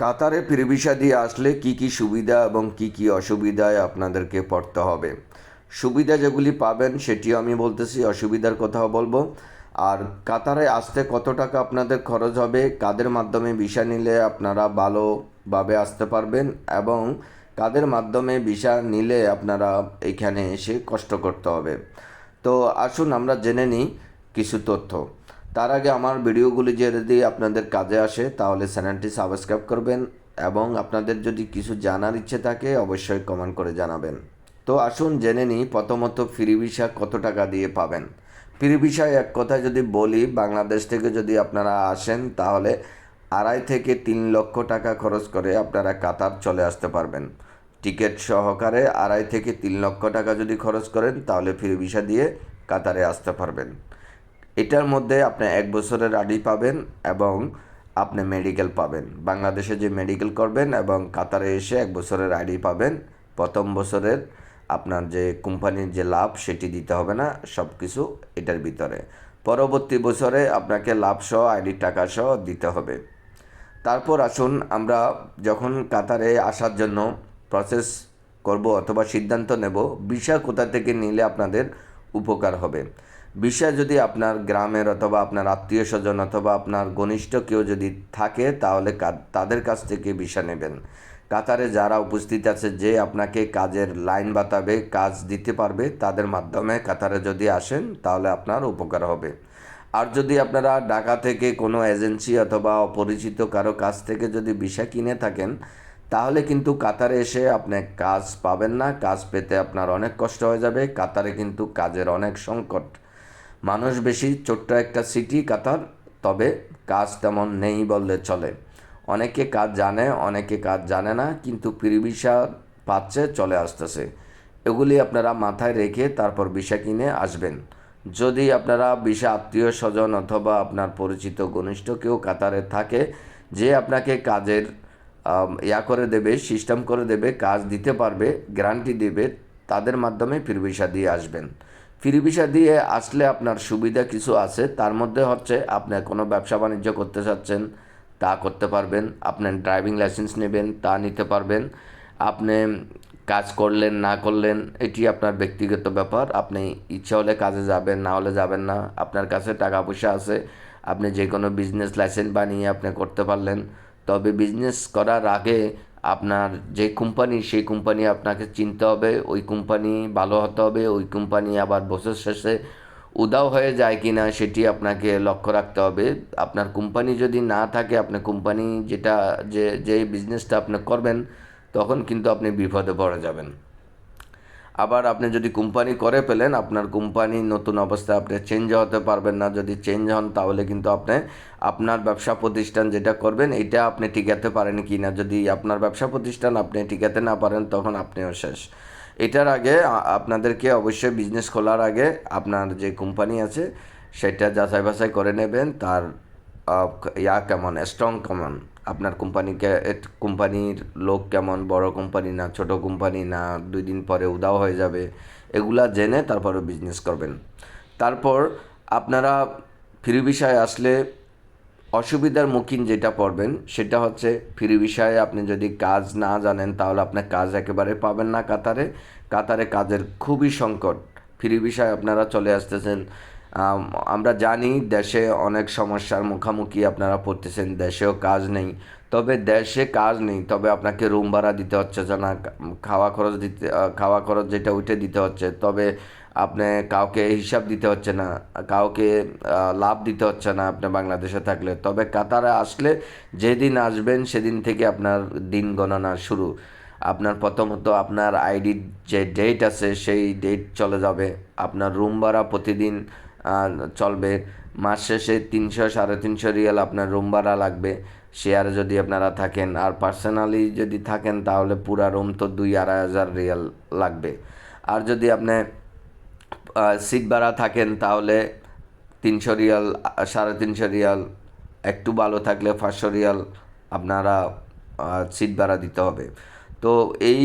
কাতারে free visa দিয়ে আসলে কি কি সুবিধা এবং কি কি অসুবিধায় আপনাদেরকে পড়তে হবে। সুবিধা যেগুলি পাবেন সেটিও আমি বলতেছি, অসুবিধার কথাও বলব। আর কাতারে আসতে কত টাকা আপনাদের খরচ হবে, কাদের মাধ্যমে ভিসা নিলে আপনারা ভালোভাবে আসতে পারবেন এবং কাদের মাধ্যমে ভিসা নিলে আপনারা এখানে এসে কষ্ট করতে হবে। তো আসুন আমরা জেনে নিই কিছু তথ্য। তার আগে আমার ভিডিওগুলি যদি আপনাদের কাজে আসে, তাহলে চ্যানেলটি সাবস্ক্রাইব করবেন এবং আপনাদের যদি কিছু জানার ইচ্ছে থাকে, অবশ্যই কমেন্ট করে জানাবেন। তো আসুন জেনে নিই, প্রথমত ফ্রি ভিসা কত টাকা দিয়ে পাবেন? ফ্রি ভিসায় এক কথায় যদি বলি, বাংলাদেশ থেকে যদি আপনারা আসেন, তাহলে আড়াই থেকে তিন লক্ষ টাকা খরচ করে আপনারা কাতার চলে আসতে পারবেন। টিকিট সহকারে আড়াই থেকে তিন লক্ষ টাকা যদি খরচ করেন, তাহলে ফ্রি ভিসা দিয়ে কাতারে আসতে পারবেন। এটার মধ্যে আপনি এক বছরের আডি পাবেন এবং আপনি মেডিকেল পাবেন। বাংলাদেশে যে মেডিকেল করবেন এবং কাতারে এসে এক বছরের আইডি পাবেন, প্রথম বছরের আপনার যে কোম্পানির যে লাভ সেটি দিতে হবে না সব কিছু এটার ভিতরে। পরবর্তী বছরে আপনাকে লাভ সহ আইডির টাকা সহ দিতে হবে। তারপর আসুন আমরা যখন কাতারে আসার জন্য প্রসেস করব অথবা সিদ্ধান্ত নেব, ভিসা কোথা থেকে নিলে আপনাদের উপকার হবে। ভিসা যদি আপনার গ্রামের অথবা আপনার আত্মীয় স্বজন অথবা আপনার ঘনিষ্ঠ কেউ যদি থাকে, তাহলে তাদের কাছ থেকে ভিসা নেবেন। কাতারে যারা উপস্থিত আছে, যে আপনাকে কাজের লাইন বাতাবে, কাজ দিতে পারবে, তাদের মাধ্যমে কাতারে যদি আসেন, তাহলে আপনার উপকার হবে। আর যদি আপনারা ঢাকা থেকে কোনো এজেন্সি অথবা অপরিচিত কারও কাছ থেকে যদি ভিসা কিনে থাকেন, তাহলে কিন্তু কাতারে এসে আপনি কাজ পাবেন না। কাজ পেতে আপনার অনেক কষ্ট হয়ে যাবে। কাতারে কিন্তু কাজের অনেক সংকট মানুষ বেশি ছোট্ট একটা সিটি কাতার, তবে কাজ তেমন নেই বললে চলে। অনেকে কাজ জানে, অনেকে কাজ জানে না, কিন্তু ফ্রি ভিসা পাচ্ছে, চলে আসতেছে। এগুলি আপনারা মাথায় রেখে তারপর ভিসা কিনে আসবেন। যদি আপনারা ভিসা আত্মীয় স্বজন অথবা আপনার পরিচিত ঘনিষ্ঠ কেউ কাতারে থাকে, যে আপনাকে কাজের ইয়া করে দেবে সিস্টেম করে দেবে, কাজ দিতে পারবে গ্যারান্টি দেবে, তাদের মাধ্যমে ফির ভিসা দিয়ে আসবেন। ফ্রি ভিসা দিয়ে আসলে আপনার সুবিধা কিছু আছে, তার মধ্যে হচ্ছে আপনি কোনো ব্যবসা বাণিজ্য করতে চাচ্ছেন, তা করতে পারবেন, আপনি ড্রাইভিং লাইসেন্স নেবেন, তা নিতে পারবেন, আপনি কাজ করলেন, না করলেন, এটি আপনার ব্যক্তিগত ব্যাপার, আপনি ইচ্ছা হলে কাজে যাবেন, না হলে যাবেন না, আপনার কাছে টাকা পয়সা আছে, আপনি যে কোনো বিজনেস লাইসেন্স বানিয়ে আপনি করতে পারলেন, তবে বিজনেস করার আগে আপনার যে কোম্পানি সেই কোম্পানি আপনাকে চিনতে হবে, ওই কোম্পানি ভালো হতে হবে, ওই কোম্পানি আবার বছর শেষে উদাও হয়ে যায় কি না সেটি আপনাকে লক্ষ্য রাখতে হবে। আপনার কোম্পানি যদি না থাকে আপনার কোম্পানি যেটা, যে যে বিজনেসটা আপনি করবেন, তখন কিন্তু আপনি বিপদে পড়ে যাবেন। আবার আপনি যদি কোম্পানি করে পেলেন আপনার কোম্পানি নতুন অবস্থায় আপনি চেঞ্জ হতে পারবেন না। যদি চেঞ্জ হন, তাহলে কিন্তু আপনি আপনার ব্যবসা প্রতিষ্ঠান যেটা করবেন এটা আপনি টিকাতে পারেন কি না। যদি আপনার ব্যবসা প্রতিষ্ঠান আপনি টিকাতে না পারেন, তখন আপনিও শেষ। এটার আগে আপনাদেরকে অবশ্যই বিজনেস খোলার আগে আপনার যে কোম্পানি আছে, সেটা যাচাই বাছাই করে নেবেন। তার ইয়া কেমন? স্ট্রং কেমন? আপনার কোম্পানিকে কোম্পানির লোক কেমন? বড় কোম্পানি না ছোট কোম্পানি না দুই দিন পরে উদাও হয়ে যাবে? এগুলা জেনে তারপরে বিজনেস করবেন। তারপর আপনারা ফ্রি বিষয়ে আসলে অসুবিধার মুখীন যেটা পড়বেন, সেটা হচ্ছে ফ্রি বিষয়ে আপনি যদি কাজ না জানেন, তাহলে আপনি কাজ একেবারে পাবেন না কাতারে। কাতারে কাজের খুবই সংকট। ফ্রি বিষয়ে আপনারা চলে আসতেছেন। আমরা জানি দেশে অনেক সমস্যার মুখোমুখি আপনারা পড়তেছেন, দেশেও কাজ নেই। তবে দেশে কাজ নেই, তবে আপনাকে রুম ভাড়া দিতে হচ্ছে না খাওয়া খরচ দিতে খাওয়া খরচ যেটা উঠে দিতে হচ্ছে। তবে আপনি কাউকে হিসাব দিতে হচ্ছে না, কাউকে লাভ দিতে হচ্ছে না আপনি বাংলাদেশে থাকলে। তবে কাতারে আসলে যেদিন আসবেন সেদিন থেকে আপনার দিন গণনা শুরু। আপনার প্রথমত আপনার আইডির যে ডেট আছে সেই ডেট চলে যাবে। আপনার রুম ভাড়া প্রতিদিন চলবে। মাস শেষে তিনশো, সাড়ে তিনশো রিয়াল আপনার রুম ভাড়া লাগবে। শেয়ারে যদি আপনারা থাকেন, আর পার্সোনালি যদি থাকেন, তাহলে পুরা রুম তো দুই আড়াই হাজার রিয়াল লাগবে। আর যদি আপনি সিট ভাড়া থাকেন, তাহলে তিনশো রিয়াল, সাড়ে তিনশো রিয়াল, একটু ভালো থাকলে পাঁচশো রিয়াল আপনারা সিট ভাড়া দিতে হবে। তো এই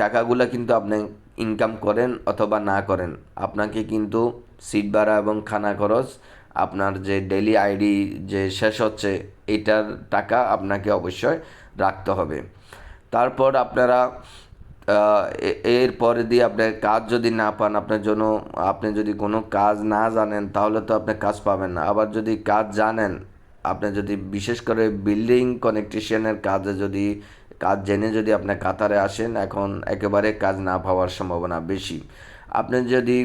টাকাগুলো কিন্তু আপনি ইনকাম করেন অথবা না করেন, আপনাকে কিন্তু সিট ভাড়া এবং খানা খরচ, আপনার যে ডেলি আইডি যে শেষ হচ্ছে, এটার টাকা আপনাকে অবশ্যই রাখতে হবে। তারপর আপনারা এর পরে দিয়ে আপনার কাজ যদি না পান, আপনার জন্য, আপনি যদি কোনো কাজ না জানেন, তাহলে তো আপনি কাজ পাবেন না। আবার যদি কাজ জানেন আপনি যদি, বিশেষ করে বিল্ডিং কানেকট্রিশিয়ানের কাজে যদি, কাজ জেনে যদি আপনি কাতারে আসেন, এখন একেবারে কাজ না পাওয়ার সম্ভাবনা বেশি। আপনি যদি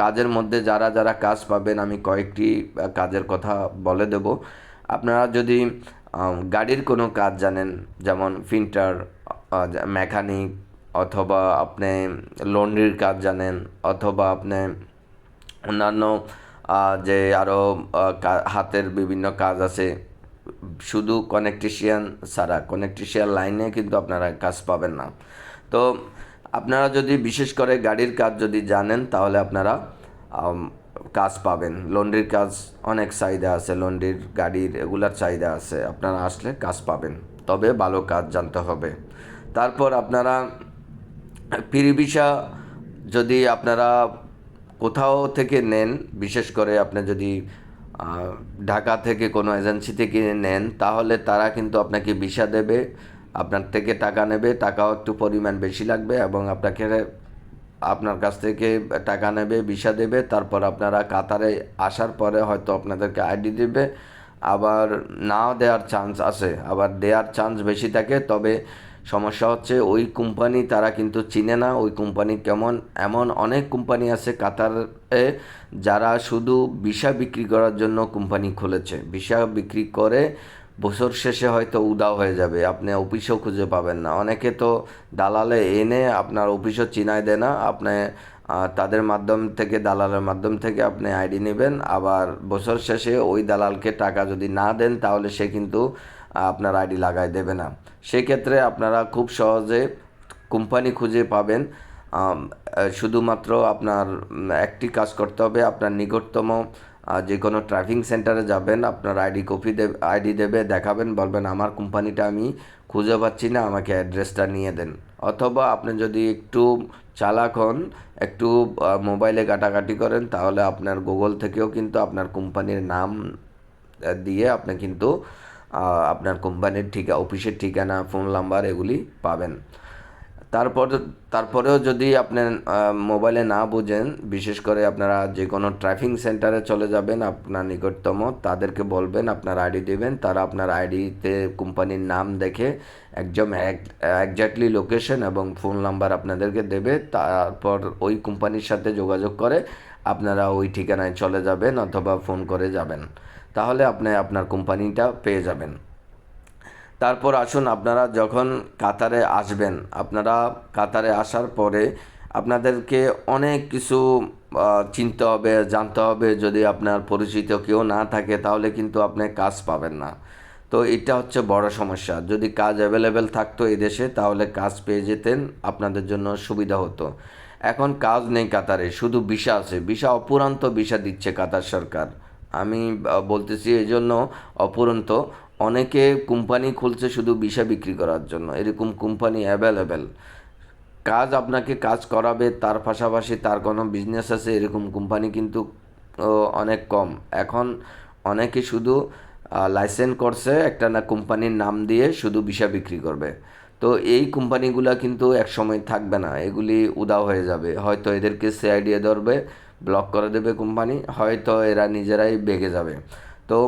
কাজের মধ্যে যারা যারা কাজ পাবেন, আমি কয়েকটি কাজের কথা বলে দেব। আপনারা যদি গাড়ির কোনো কাজ জানেন, যেমন ফিন্টার মেকানিক অথবা আপনি লন্ড্রির কাজ জানেন, অথবা আপনি অন্যান্য যে আরও হাতের বিভিন্ন কাজ আছে। শুধু কানেকট্রিশিয়ান ছাড়া কানেকট্রিশিয়ান লাইনে কিন্তু আপনারা কাজ পাবেন না। তো আপনারা যদি বিশেষ করে গাড়ির কাজ যদি জানেন, তাহলে আপনারা কাজ পাবেন। লন্ড্রির কাজ অনেক চাহিদা আছে, লন্ড্রির গাড়ির এগুলার চাহিদা আছে। আপনারা আসলে কাজ পাবেন। তবে ভালো কাজ জানতে হবে। তারপর আপনারা পিরিবিসা যদি আপনারা কোথাও থেকে নেন, বিশেষ করে আপনি যদি ঢাকা থেকে কোনো এজেন্সি থেকে নেন, তাহলে তারা কিন্তু আপনাকে ভিসা দেবে, আপনার থেকে টাকা নেবে, টাকাও একটু পরিমাণ বেশি লাগবে এবং আপনাকে, আপনার কাছ থেকে টাকা নেবে, ভিসা দেবে, তারপর আপনারা কাতারে আসার পরে হয়তো আপনাদেরকে আইডি দেবে। আবার নাও দেওয়ার চান্স আছে, আবার দেওয়ার চান্স বেশি থাকে, তবে সমস্যা হচ্ছে ওই কোম্পানি তারা কিন্তু চিনে না, ওই কোম্পানি কেমন, এমন অনেক কোম্পানি আছে কাতারে যারা শুধু ভিসা বিক্রি করার জন্য কোম্পানি খুলেছে। ভিসা বিক্রি করে বছর শেষে হয়তো উদাও হয়ে যাবে, আপনি অফিসেও খুঁজে পাবেন না। অনেকে তো দালালে এনে আপনার অফিসও চিনায় দেয় না, আপনি তাদের মাধ্যম থেকে, দালালের মাধ্যম থেকে আপনি আইডি নেবেন, আবার বছর শেষে ওই দালালকে টাকা যদি না দেন তাহলে সে কিন্তু আপনার আইডি লাগাই দেবে না। সেক্ষেত্রে আপনারা খুব সহজে কোম্পানি খুঁজে পাবেন। শুধুমাত্র আপনার একটি কাজ করতে হবে, আপনার নিকটতম যে কোনো ট্রাফিং সেন্টারে যাবেন, আপনার আইডি কপি দেবে, আইডি দেবে, দেখাবেন, বলবেন, আমার কোম্পানিটা আমি খুঁজে পাচ্ছি না, আমাকে অ্যাড্রেসটা নিয়ে দেন। অথবা আপনি যদি একটু চালাক হন, একটু মোবাইলে কাটাকাটি করেন, তাহলে আপনার গুগল থেকেও কিন্তু আপনার কোম্পানির নাম দিয়ে আপনি কিন্তু আপনার কোম্পানির ঠিকা, অফিসের ঠিকানা ফোন নাম্বার এগুলি পাবেন। তারপর, তারপরেও যদি আপনি মোবাইলে না বুঝেন, বিশেষ করে আপনারা যে কোনো ট্রাফিং সেন্টারে চলে যাবেন, আপনার নিকটতম, তাদেরকে বলবেন, আপনার আইডি দেবেন, তারা আপনার আইডিতে কোম্পানির নাম দেখে একদম একজাক্টলি লোকেশন এবং ফোন নাম্বার আপনাদেরকে দেবে। তারপর ওই কোম্পানির সাথে যোগাযোগ করে আপনারা ওই ঠিকানায় চলে যাবেন অথবা ফোন করে যাবেন। তাহলে আপনি আপনার কোম্পানিটা পেয়ে যাবেন। তারপর আসুন আপনারা যখন কাতারে আসবেন, আপনারা কাতারে আসার পরে আপনাদেরকে অনেক কিছু চিনতে হবে, জানতে হবে। যদি আপনার পরিচিত কেউ না থাকে, তাহলে কিন্তু আপনি কাজ পাবেন না। তো এটা হচ্ছে বড় সমস্যা। যদি কাজ অ্যাভেলেবেল থাকতো দেশে, তাহলে কাজ পেয়ে যেতেন, আপনাদের জন্য সুবিধা হতো। এখন কাজ নেই কাতারে, শুধু ভিসা আছে। ভিসা অপুরান্ত ভিসা দিচ্ছে কাতার সরকার। আমি বলতেছি এই জন্য অপুরন্ত অনেকে কোম্পানি খুলছে শুধু ভিসা বিক্রি করার জন্য। এরকম কোম্পানি অ্যাভেলেবেল কাজ আপনাকে কাজ করাবে, তার পাশাপাশি তার কোনো বিজনেস আছে, এরকম কোম্পানি কিন্তু অনেক কম। এখন অনেকে শুধু লাইসেন্স করছে একটা না কোম্পানির নাম দিয়ে শুধু ভিসা বিক্রি করবে। তো এই কোম্পানিগুলো কিন্তু এক সময় থাকবে না। এগুলি উদাও হয়ে যাবে। হয়তো এদেরকে সিআইডিএ ধরবে ব্লক করে দেবে কোম্পানি হয়তো এরা নিজেরাই বেগে যাবে। তো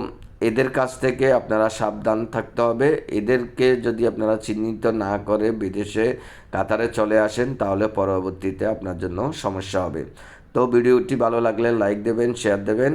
এদের কাছ থেকে আপনারা সাবধান থাকতে হবে। এদেরকে যদি আপনারা চিহ্নিত না করে বিদেশে কাতারে চলে আসেন, তাহলে পরবর্তীতে আপনার জন্য সমস্যা হবে। তো ভিডিওটি ভালো লাগলে লাইক দেবেন শেয়ার দেবেন।